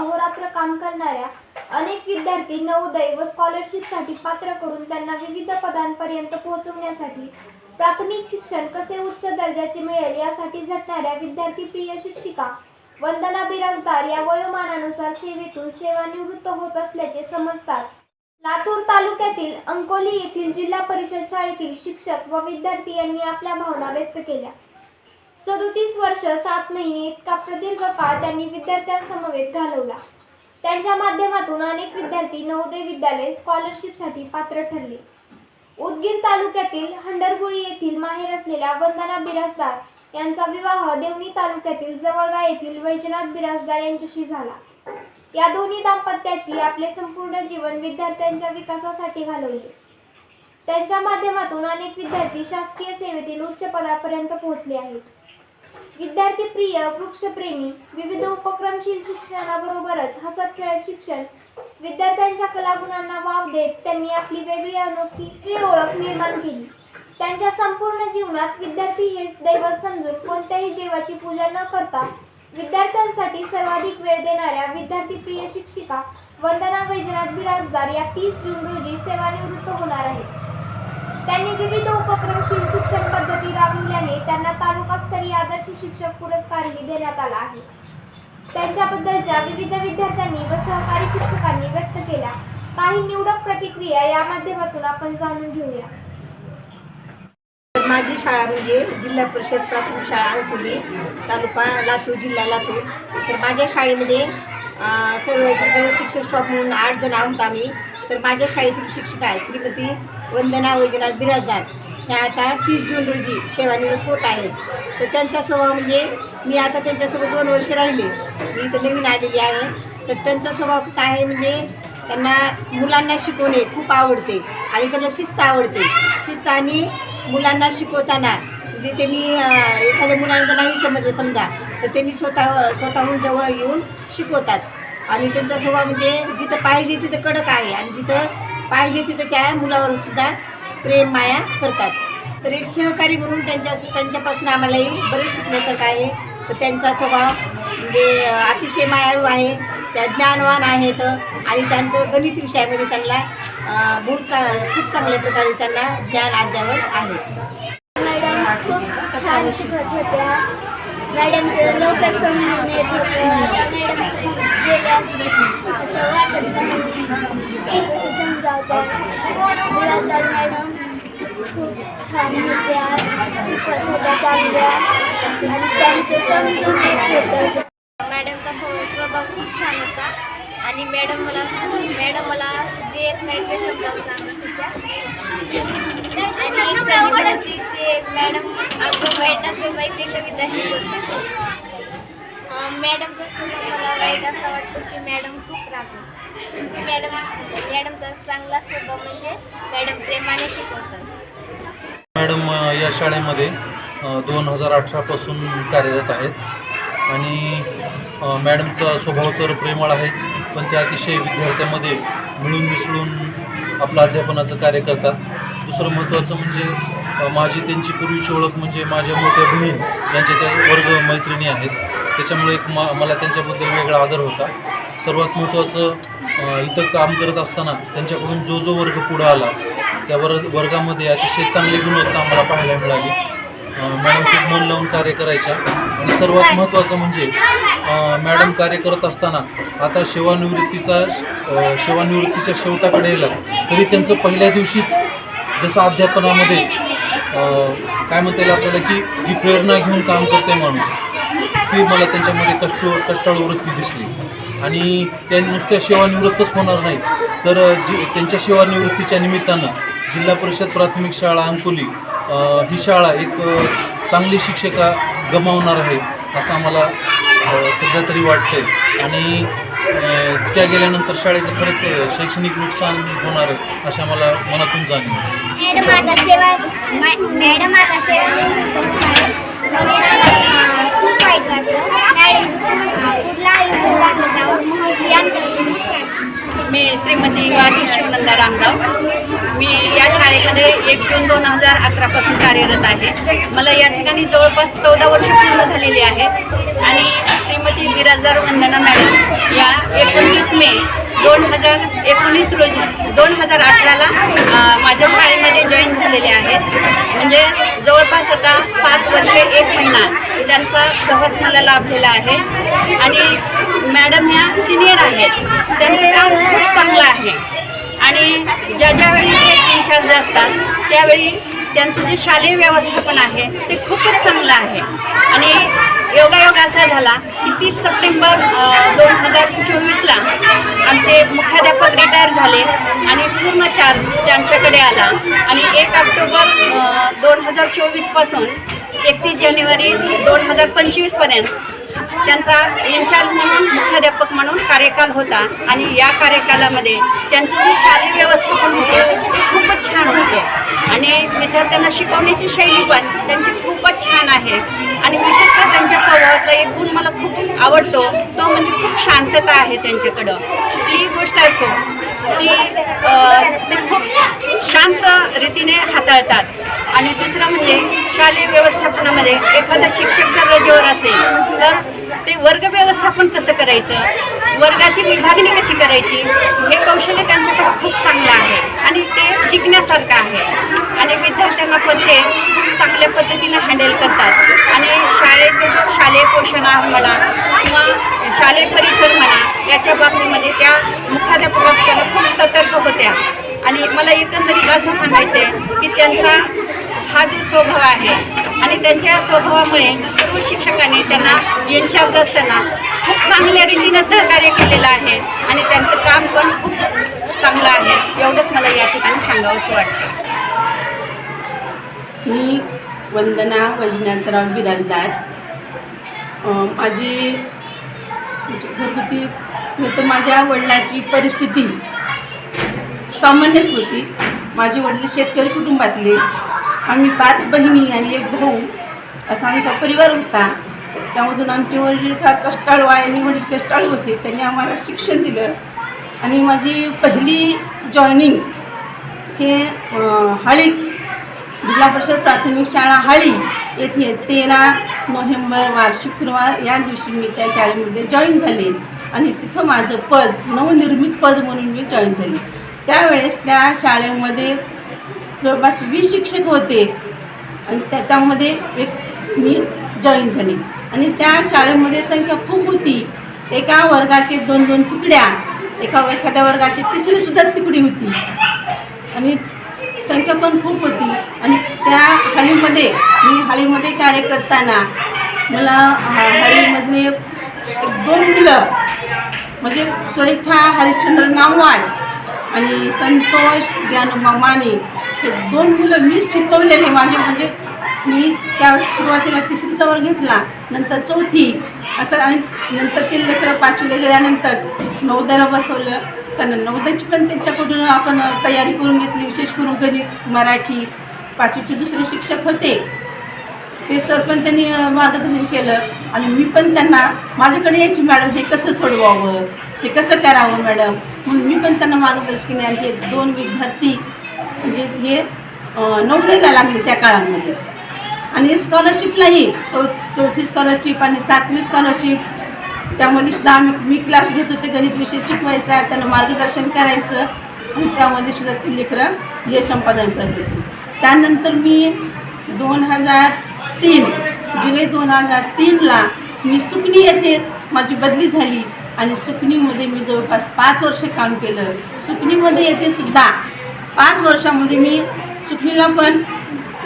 अहोरात्र काम करणाऱ्या अनेक विद्यार्थी नवोदय व स्कॉलरशिपसाठी पात्र करून त्यांना विविध पदांपर्यंत पोहोचवण्यासाठी प्राथमिक शिक्षण कसे उच्च दर्जाचे मिळेल यासाठी झटणाऱ्या विद्यार्थी प्रिय शिक्षिका वंदना बिराजदार या वयोमानानुसार सेवेतून सेवानिवृत्त होत असल्याचे समजताच लातूर तालुक्यातील अंकोली येथील जिल्हा परिषद शाळेतील शिक्षक व विद्यार्थी यांनी आपल्या भावना व्यक्त केल्या. सदोतीस वर्ष सात महिने इतका प्रदीर्घ काळ त्यांनी विद्यार्थ्यांसमवेत घालवला. त्यांच्या माध्यमातून अनेक विद्यार्थी नवोदय विद्यालय स्कॉलरशिपसाठी पात्र ठरले. उदगीर तालुक्यातील हंडरगुळी येथील माहेर असलेल्या वंदना बिराजदार यांचा विवाह देवणी तालुक्यातील जवळगा येथील वैजनाथ बिराजदार यांच्याशी झाला. या दोन्ही दाम्पत्याची आपले संपूर्ण जीवन विद्यार्थ्यांच्या विकासासाठी घालवले. त्यांच्या माध्यमातून अनेक विद्यार्थी शासकीय सेवेतील उच्च पदापर्यंत पोहोचले आहेत. विद्यार्थी प्रिय वृक्षप्रेमी विविध उपक्रमशील शिक्षणाबरोबरच हसत खेळत शिक्षण. विद्यार्थ्यांच्या कलागुणांना वाव देत त्यांनी आपली वेगळी अनोखी ओळख निर्माण केली. त्यांच्या संपूर्ण जीवनात विद्यार्थी हेच दैवत समजून कोणत्याही देवाची पूजा न करता विद्यार्थ्यांसाठी सर्वाधिक वेळ देणाऱ्या विद्यार्थी प्रिय शिक्षिका वंदना वैजनाथ बिराजदार या तीस जून रोजी सेवानिवृत्त होणार आहेत. त्यांनी विविध उपक्रमशील शिक्षण पद्धती राबविल्याने त्यांना तालुकास्तरीय आदर्श शिक्षक पुरस्कारही देण्यात आला आहे. त्यांच्याबद्दलच्या विविध विद्यार्थ्यांनी व सहकारी शिक्षकांनी व्यक्त केल्या. काही निवडक प्रतिक्रिया या माध्यमातून आपण जाणून घेऊया. माझी शाळा म्हणजे जिल्हा परिषद प्राथमिक शाळा अंकुली तालुका लातूर जिल्हा लातूर. तर माझ्या शाळेमध्ये सर्व सर्व शिक्षक स्टॉप म्हणून आठ जण आहोत आम्ही. तर माझ्या शाळेतील शिक्षिका आहे श्रीमती वंदना वैजनाथ बिराजदार. ह्या आता तीस जून रोजी सेवानिवृत्त होत आहेत तर त्यांचा स्वभाव म्हणजे मी आता त्यांच्यासोबत दोन वर्ष राहिले. मी इथं नवीन आलेली आहे. तर त्यांचा स्वभाव कसा आहे म्हणजे त्यांना मुलांना शिकवणे खूप आवडते आणि त्यांना शिस्त आवडते. शिस्त आणि मुलांना शिकवताना म्हणजे त्यांनी एखाद्या मुलांना नाही समजलं समजा तर त्यांनी स्वतः स्वतःहून जवळ येऊन शिकवतात. आणि त्यांचा स्वभाव म्हणजे जिथं पाहिजे तिथं कडक आहे आणि जिथं पाहिजे तिथं त्या मुलावर सुद्धा प्रेम माया करतात. तर एक सहकारी म्हणून त्यांच्या त्यांच्यापासून आम्हालाही बरेच शिकण्यासारखं आहे. तर त्यांचा स्वभाव म्हणजे अतिशय मायाळू आहे. त्या ज्ञानवान आहेत आणि त्यांचं गणित विषयामध्ये त्यांना बहुत खूप चांगल्या प्रकारे त्यांना ज्ञान अद्यावत आहे. मॅडम खूप छान शिकवत होत्या. मॅडमचं लवकर समजून येत होतं मॅडम गेल्या असं वाटत नाही कसं समजावत्या बिराजदार मॅडम खूप छान होत्या शिकवत होत्या चांगल्या आणि समजून होतं मॅडमचा स्वभाव खूप छान होता. आणि मॅडम मला मॅडम मला जे येत नाही ते समजावून सांगत होत्या. आणि कधी कधी ते मॅडम अगोबाईट अगोबाई ते कविता शिकवत मॅडमचा स्वभाव मला वाईट असा वाटतो की मॅडम खूप रागवत मॅडम मॅडमचा चांगला स्वभाव म्हणजे मॅडम प्रेमाने शिकवतात. मॅडम या शाळेमध्ये दोन हजार अठरापासून कार्यरत आहेत. आणि मॅडमचा स्वभाव तर प्रेमळ आहेच पण ते अतिशय विद्यार्थ्यांमध्ये मिळून मिसळून आपलं अध्यापनाचं कार्य करतात. दुसरं महत्त्वाचं म्हणजे माझी त्यांची पूर्वीची ओळख म्हणजे माझ्या मोठ्या बहीण यांच्या त्या वर्ग मैत्रिणी आहेत. त्याच्यामुळे एक मा मला त्यांच्याबद्दल वेगळा आदर होता. सर्वात महत्त्वाचं इथं काम करत असताना त्यांच्याकडून जो जो वर्ग पुढं आला त्या वर्ग वर्गामध्ये अतिशय चांगली गुणवत्ता आम्हाला पाहायला मिळाली. मॅडम खूप मन लावून कार्य करायच्या. आणि सर्वात महत्त्वाचं म्हणजे मॅडम कार्य करत असताना आता सेवानिवृत्तीचा सेवानिवृत्तीच्या शेवटाकडे येईल तरी त्यांचं पहिल्या दिवशीच जसं अध्यापनामध्ये काय म्हणता येईल आपल्याला की जी प्रेरणा घेऊन काम करते माणूस ती मला त्यांच्यामध्ये कष्ट कष्टाळू वृत्ती दिसली. आणि त्या नुसत्या सेवानिवृत्तच होणार नाही तर जी त्यांच्या सेवानिवृत्तीच्या निमित्तानं जिल्हा परिषद प्राथमिक शाळा अंकोली ही शाळा एक चांगली शिक्षिका गमावणार आहे असं आम्हाला सध्या तरी वाटतंय. आणि त्या गेल्यानंतर शाळेचं खरंच शैक्षणिक नुकसान होणार आहे अशा मला मनातून जाणीव मॅडम वाईट वाटलं कुठला आयुष्य चांगलं जावं ही आमच्या मी श्रीमती वाकी शिवनंदा रामराव. मी या शाळेमध्ये एक जून दोन हजार अकरापासून कार्यरत आहे. मला या ठिकाणी जवळपास चौदा वर्ष पूर्ण झालेली आहेत आणि श्रीमती बिराजदार वंदना मॅडम या एकोणतीस मे दोन हजार एकोणीस रोजी दोन हजार अठराला माझ्या शाळेमध्ये जॉईन झालेले आहेत म्हणजे जवळपास आता सात वर्षे एक महिना त्यांचा सहज मला लाभलेला आहे. आणि मॅडम ह्या सिनियर आहेत. त्यांचं काम खूप चांगलं आहे. आणि ज्या ज्यावेळी ते इन्चार्ज असतात त्यावेळी त्यांचं जे शालेय व्यवस्थापन आहे ते खूपच चांगलं आहे. आणि योगायोग असा झाला. की तीस सप्टेंबर दोन हजार चोवीसला आमचे मुख्याध्यापक रिटायर झाले आणि पूर्ण चार्ज त्यांच्याकडे आला. आणि एक ऑक्टोबर दोन हजार चोवीसपासून एकतीस जानेवारी दोन हजार पंचवीसपर्यंत त्यांचा इन्चार्ज म्हणून मुख्याध्यापक म्हणून कार्यकाल होता. आणि या कार्यकालामध्ये त्यांचं जे शालेय व्यवस्थापन होते ते खूपच छान होते. विद्यार्थ्यांना शिकवण्याची शैली पण त्यांची खूपच छान आहे. आणि विशेषतः त्यांच्या स्वभावातला एक गुण मला खूप आवडतो तो म्हणजे खूप शांतता आहे त्यांच्याकडं. ती गोष्ट असो ती ते खूप शांत रीतीने हाताळतात. आणि दुसरं म्हणजे शालेय व्यवस्थापनामध्ये एखादा शिक्षक जर रजेवर असेल तर ते वर्ग व्यवस्थापन कसं करायचं? वर्गाची विभागणी कशी करायची? हे कौशल्य त्यांच्याकडे खूप चांगलं आहे आणि ते शिकण्यासारखं आहे. आणि विद्यार्थ्यांना पण ते खूप चांगल्या पद्धतीनं हँडल करतात. आणि शाळेचं जो शालेय पोषण म्हणा किंवा शालेय परिसर म्हणा याच्या बाबतीमध्ये त्या मुख्याध्यापक खूप सतर्क होत्या. आणि मला एकंदरीत असं सांगायचं आहे की त्यांचा हा जो स्वभाव आहे आणि त्यांच्या स्वभावामुळे सर्व शिक्षकांनी त्यांना इन्चार्ज असताना खूप चांगल्या रीतीनं सहकार्य केलेलं आहे आणि त्यांचं काम पण खूप चांगलं आहे. एवढंच मला या ठिकाणी सांगावंसं वाटतं. मी वंदना वैजनाथराव बिराजदार. माझी घरगुती तर माझ्या वडिलाची परिस्थिती सामान्यच होती. माझे वडील शेतकरी कुटुंबातले. आम्ही पाच बहिणी आणि एक भाऊ असा आमचा परिवार होता. त्यामधून आमचे वडील फार कष्टाळू आहे आणि वडील कष्टाळू होते. त्यांनी आम्हाला शिक्षण दिलं. आणि माझी पहिली जॉईनिंग हे अं, हाळी जिल्हा परिषद प्राथमिक शाळा हाळी येथे तेरा नोव्हेंबर वार शुक्रवार या दिवशी मी त्या शाळेमध्ये जॉईन झाले. आणि तिथं माझं पद नवनिर्मित पद म्हणून मी जॉईन झाले. त्यावेळेस त्या शाळेमध्ये जवळपास वीस शिक्षक होते. आणि त्याच्यामध्ये एक मी जॉईन झाली. आणि त्या शाळेमध्ये संख्या खूप होती. एका वर्गाचे दोन दोन तुकड्या एका एखाद्या वर्गाची तिसरीसुद्धा तुकडी होती. आणि संख्या पण खूप होती. आणि त्या हळीमध्ये मी हळीमध्ये कार्य करताना मला हळीमधले एक दोन मुलं म्हणजे सुरेखा हरिश्चंद्र नावाड आणि संतोष ज्ञानोबा माने हे दोन मुलं मी शिकवलेले माझे म्हणजे मी त्या सुरुवातीला तिसरीचा वर्ग घेतला नंतर चौथी असं आणि नंतर ते लेकरं पाचवीला गेल्यानंतर नवोदयाला बसवलं. त्यांना नवोदयाची पण त्यांच्याकडून आपण तयारी करून घेतली विशेष करून गणित मराठी पाचवीचे दुसरे शिक्षक होते. ते सर पण त्यांनी मार्गदर्शन केलं आणि मी पण त्यांना माझ्याकडे यायची मॅडम हे कसं सोडवावं? हे कसं करावं मॅडम? म्हणून मी पण त्यांना मार्गदर्शन केले आणि हे दोन विद्यार्थी म्हणजे हे अ, नवोदयला लागले त्या काळामध्ये. आणि स्कॉलरशिपलाही चौ चौथी स्कॉलरशिप आणि सातवी स्कॉलरशिप त्यामध्ये सुद्धा आम्ही मी क्लास घेत होते गणित विषय शिकवायचा त्यांना मार्गदर्शन करायचं आणि त्यामध्ये सुद्धा ती लेकरं हे संपादन करत होती. त्यानंतर मी दोन हजार तीन जुलै दोन हजार तीनला मी सुकणी येथे माझी बदली झाली. आणि सुकणीमध्ये मी जवळपास पाच वर्ष काम केलं. सुकणीमध्ये येथे सुद्धा पाच वर्षामध्ये मी सुकणीला पण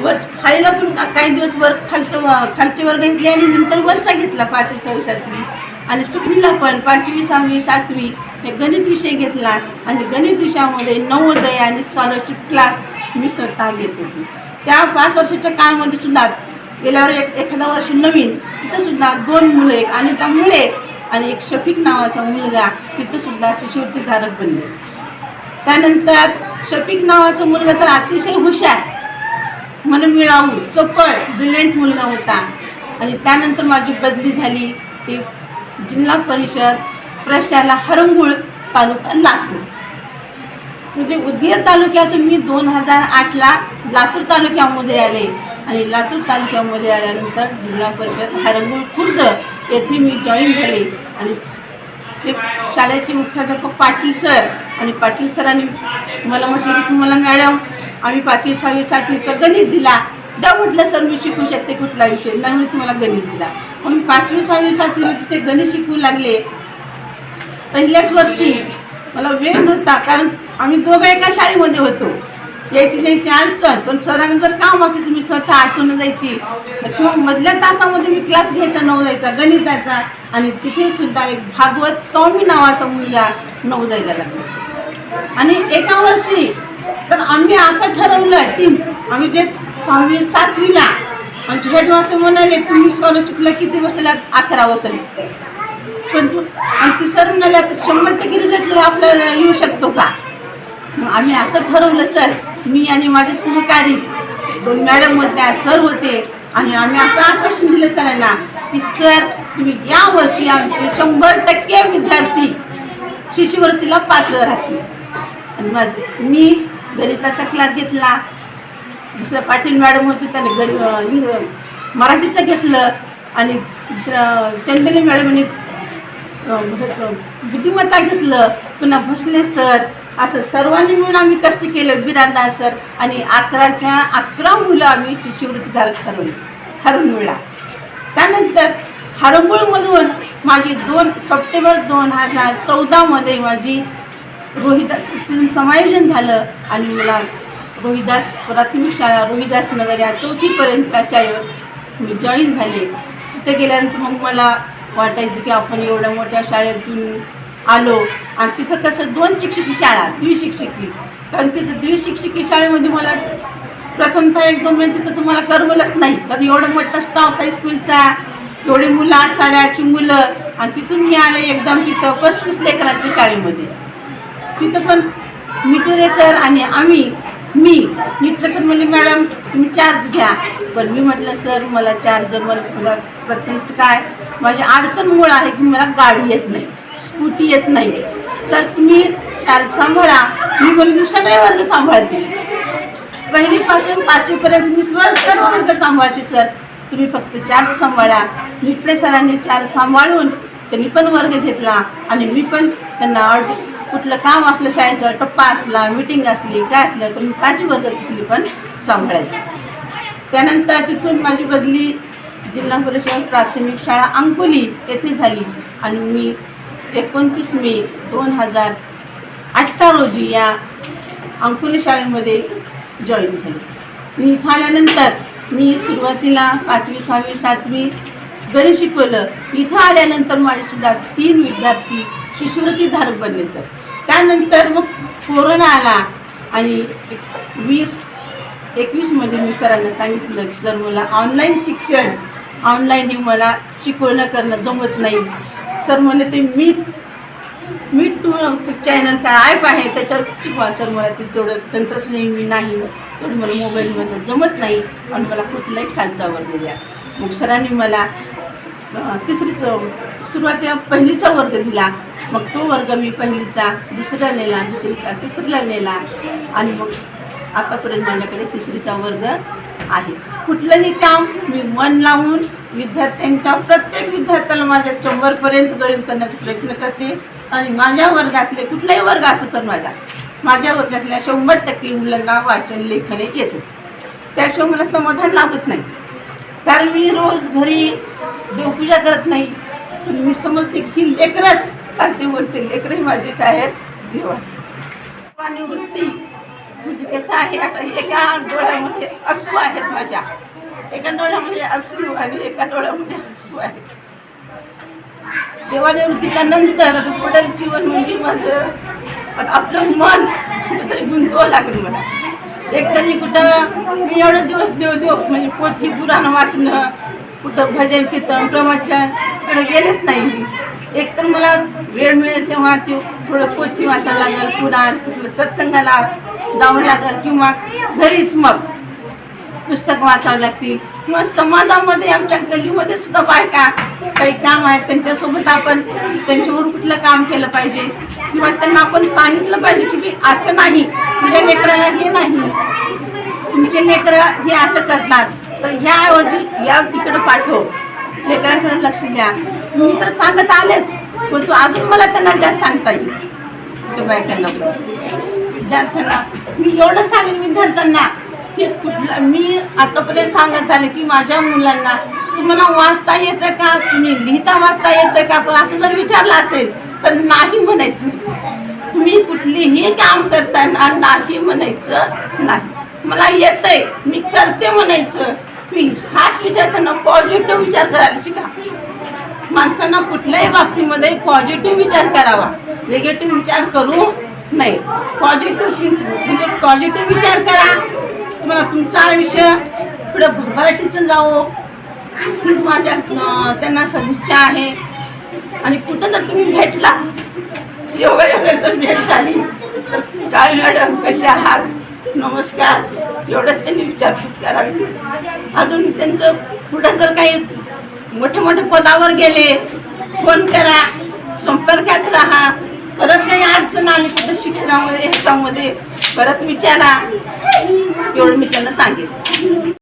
वर खालीला पण काही दिवस वर खालचं खालचे वर्ग घेतले आणि नंतर वरचा घेतला पाचवी सहावी सातवी. आणि सुखनीला पण पाचवी सहावी सातवी हे गणित विषय घेतला. आणि गणित विषयामध्ये नवोदय आणि स्कॉलरशिप क्लास मी स्वतः घेत होती. त्या पाच वर्षाच्या काळामध्ये सुद्धा गेल्यावर एक एखादा वर्ष नवीन तिथं सुद्धा दोन मुले एक अनिता मुळे आणि एक शफिक नावाचा मुलगा तिथंसुद्धा शिष्यवृत्तीधारक बनले. त्यानंतर शफिक नावाचा मुलगा तर अतिशय हुशार. मन मिळावू चपळ ब्रिलियंट मुलगा होता. आणि त्यानंतर माझी बदली झाली. ती जिल्हा परिषद प्रशाला हरंगुळ तालुका लातूर. म्हणजे उदगीर तालुक्यातून मी दोन हजार आठला लातूर तालुक्यामध्ये आले. आणि लातूर तालुक्यामध्ये आल्यानंतर जिल्हा परिषद हरंगुळ खुर्द येथे मी जॉईन झाले. आणि ते शाळेचे मुख्याध्यापक पाटील सर आणि पाटील सरांनी मला म्हटलं की तुम्हाला मॅडम आम्ही पाचवी सहावी सातवीचा गणित दिला. द्या म्हटलं सर मी शिकू शकते कुठला विषय? नाही म्हणजे तुम्हाला गणित दिला. मग मी पाचवी सहावी सातवीला तिथे गणित शिकू लागले. पहिल्याच वर्षी मला वेळ नव्हता कारण आम्ही दोघं एका शाळेमध्ये होतो. यायची जायची अडचण पण सरांना जर काम असले तर मी स्वतः आठवण जायची. किंवा मधल्या तासामध्ये मी क्लास घ्यायचा नऊ दायचा गणित गणिताचा आणि तिथे सुद्धा एक भागवत स्वामी नावाचा मुलगा नवोदयला लागला. आणि एका वर्षी तर आम्ही असं ठरवलं टीम आम्ही जे सहावी सातवीला आमचे हेड मास्टर म्हणाले तुम्ही स्कॉलरशिपला किती बसलात? अकरा बसले. पण तू आणि ती सर म्हणाले आता शंभर टक्के रिझल्ट आपल्याला येऊ शकतो का? मग आम्ही असं ठरवलं सर मी आणि माझे सहकारी दोन मॅडम होत्या सर होते आणि आम्ही असं आश्वासन दिलं सरांना की सर तुम्ही या वर्षी आमचे शंभर टक्के विद्यार्थी शिष्यवृत्तीला पात्र राहतील. आणि माझं मी गणिताचा क्लास घेतला. दुसरं पाटील मॅडम होती त्याने गण इंग मराठीचं घेतलं. आणि दुसरं चंदनी मॅडमने बुद्धिमत्ता घेतलं. पुन्हा भोसले सर असं सर्वांनी मिळून आम्ही कष्ट केलं. बिरांदा सर आणि अकराच्या अकरा मुलं आम्ही शिष्यवृत्तीधारक ठरवली. हरून मिळा. त्यानंतर हरंगुळमधून माझी दोन सप्टेंबर दोन हजार चौदामध्ये माझी रोहिदास तिथून समायोजन झालं आणि मला रोहिदास प्राथमिक शाळा रोहिदास नगर या चौथीपर्यंतच्या शाळेवर मी जॉईन झाले. तिथे गेल्यानंतर मग मला वाटायचं की आपण एवढ्या मोठ्या शाळेतून आलो. आणि तिथं कसं दोन शिक्षकी शाळा द्विशिक्षकी. कारण तिथं द्विशिक्षकी शाळेमध्ये मला प्रथमतः एक दोन महिने तिथं तुम्हाला करमलंच नाही. कारण एवढं मोठा स्टाफ हायस्कूलचा एवढी मुलं आठ साडेआठची मुलं. आणि तिथून मी आले एकदम तिथं पस्तीस लेकरांच्या शाळेमध्ये. तिथं पण मिटुरे सर आणि आम्ही मी मिटले सर म्हणले मॅडम तुम्ही चार्ज घ्या. पण मी म्हटलं सर मला चार्ज मला प्रत्येक काय माझी अडचणमुळं आहे की मला गाडी येत नाही स्कूटी येत नाही. सर तुम्ही चार्ज सांभाळा. मी म्हणून मी सगळे वर्ग सांभाळते. पहिलीपासून पाचवीपर्यंत मी सर्व वर्ग सांभाळते सर तुम्ही फक्त चार्ज सांभाळा. मिटले सरांनी चार्ज सांभाळून त्यांनी पण वर्ग घेतला आणि मी पण त्यांना ऑर्डर कुठलं काम असलं शाळेचं टप्पा असला मिटिंग असली काय असलं तर मी पाचवी वर्ग तिथली पण सांभाळायची. त्यानंतर तिथून माझी बदली जिल्हा परिषद प्राथमिक शाळा अंकोली येथे झाली. आणि मी एकोणतीस मे दोन हजार अठरा रोजी या अंकोली शाळेमध्ये जॉईन झाले. मी इथं आल्यानंतर मी सुरुवातीला पाचवी सहावी सातवी घरी शिकवलं. इथं आल्यानंतर माझेसुद्धा तीन विद्यार्थी शिष्यवृत्तीधारक बनले सर. त्यानंतर मग कोरोना आला आणि वीस एकवीसमध्ये मी सरांना सांगितलं की सर मला ऑनलाईन शिक्षण ऑनलाईन मला शिकवणं करणं जमत नाही. सर म्हणे ते मी मी टू चॅनल काय ॲप आहे त्याच्यावर शिकवा. सर मला ते तेवढं तंत्रज्ञान मी नाही. तेवढं मला मोबाईलमध्ये जमत नाही आणि मला कुठलाही खास वर्ग मग सरांनी मला तिसरीचं सुरुवातीला पहिलीचा वर्ग दिला. मग तो वर्ग मी पहिलीचा दुसरा नेला दुसरीचा तिसरीला नेला. आणि मग आतापर्यंत माझ्याकडे तिसरीचा वर्ग आहे. कुठलंही काम मी मन लावून विद्यार्थ्यांच्या प्रत्येक विद्यार्थ्याला माझ्या शंभरपर्यंत गळी उतरण्याचा प्रयत्न करते. आणि माझ्या वर्गातले कुठलाही वर्ग असो तर माझा माझ्या वर्गातल्या शंभर टक्के मुलांना वाचन लेखन येतच. त्याशिवाय मला समाधान लागत नाही. कारण मी रोज घरी देवपूजा करत नाही. पण मी समजते की लेकरच चालते बोलते लेकरही माझे काय आहेत? देवा निवृत्ती म्हणजे कसं आहे? आता एका डोळ्यामध्ये असू आहेत माझ्या. एका डोळ्यामध्ये असू आणि एका डोळ्यामध्ये हसू आहे देवानिवृत्तीच्या नंतर आता पुढील जीवन म्हणजे माझं आता आपलं मन कुठेतरी गुंतवावं लागेल मला. एकतरी कुठं मी एवढं दिवस देव देव म्हणजे पोथी पुराण वाचणं कुठं भजन कीर्तन प्रवचन इकडे गेलेच नाही मी. एकतर मला वेळ मिळेल तेव्हा ते थोडं पोची वाचावं लागेल पुराण कुठलं सत्संगाला जावं लागेल किंवा घरीच मग पुस्तक वाचावं लागतील. किंवा समाजामध्ये आमच्या गल्लीमध्ये सुद्धा बायका काही काम आहेत त्यांच्यासोबत आपण त्यांच्यावर कुठलं काम केलं पाहिजे किंवा त्यांना आपण सांगितलं पाहिजे की मी असं नाही तुझ्या लेकराला हे नाही तुमचे लेकरं हे असं करतात. तर ह्याऐवजी या तिकडं पाठव. लेकरांकडे लक्ष द्या. मी तर सांगत आलेच पण तू अजून मला त्यांना जास्त सांगता येईल. त्या बायकांना. विद्यार्थ्यांना. मी एवढं सांगेन विद्यार्थ्यांना की कुठलं मी आतापर्यंत सांगत आले की माझ्या मुलांना तुम्हाला वाचता येतं का? तुम्ही लिहिता वाचता येतं का? पण असं जर विचारलं असेल तर नाही म्हणायचं. तुम्ही कुठलीही काम करताना नाही म्हणायचं. नाही. मला येतंय. मी करते म्हणायचं. हाच विचार त्यांना पॉझिटिव्ह विचार करायला शिका. माणसांना कुठल्याही बाबतीमध्ये पॉझिटिव्ह विचार करावा. निगेटिव्ह विचार करू नाही पॉझिटिव्ह म्हणजे पॉझिटिव्ह विचार करा. तुम्हाला तुमचा आयुष्य पुढे भरभराटीचं जाऊ हीच माझ्या त्यांना सदिच्छा आहे. आणि कुठं जर तुम्ही भेटला योगा योगा जर भेट झाली तर काय मॅडम कसे आहात? नमस्कार. एवढंच त्यांनी विचारपूस करावी. अजून त्यांचं पुढं जर काही मोठे मोठे पदावर गेले फोन करा संपर्कात राहा. परत काही अडचण आली कुठं शिक्षणामध्ये ह्याच्यामध्ये परत विचारा. एवढं मी त्यांना सांगेन.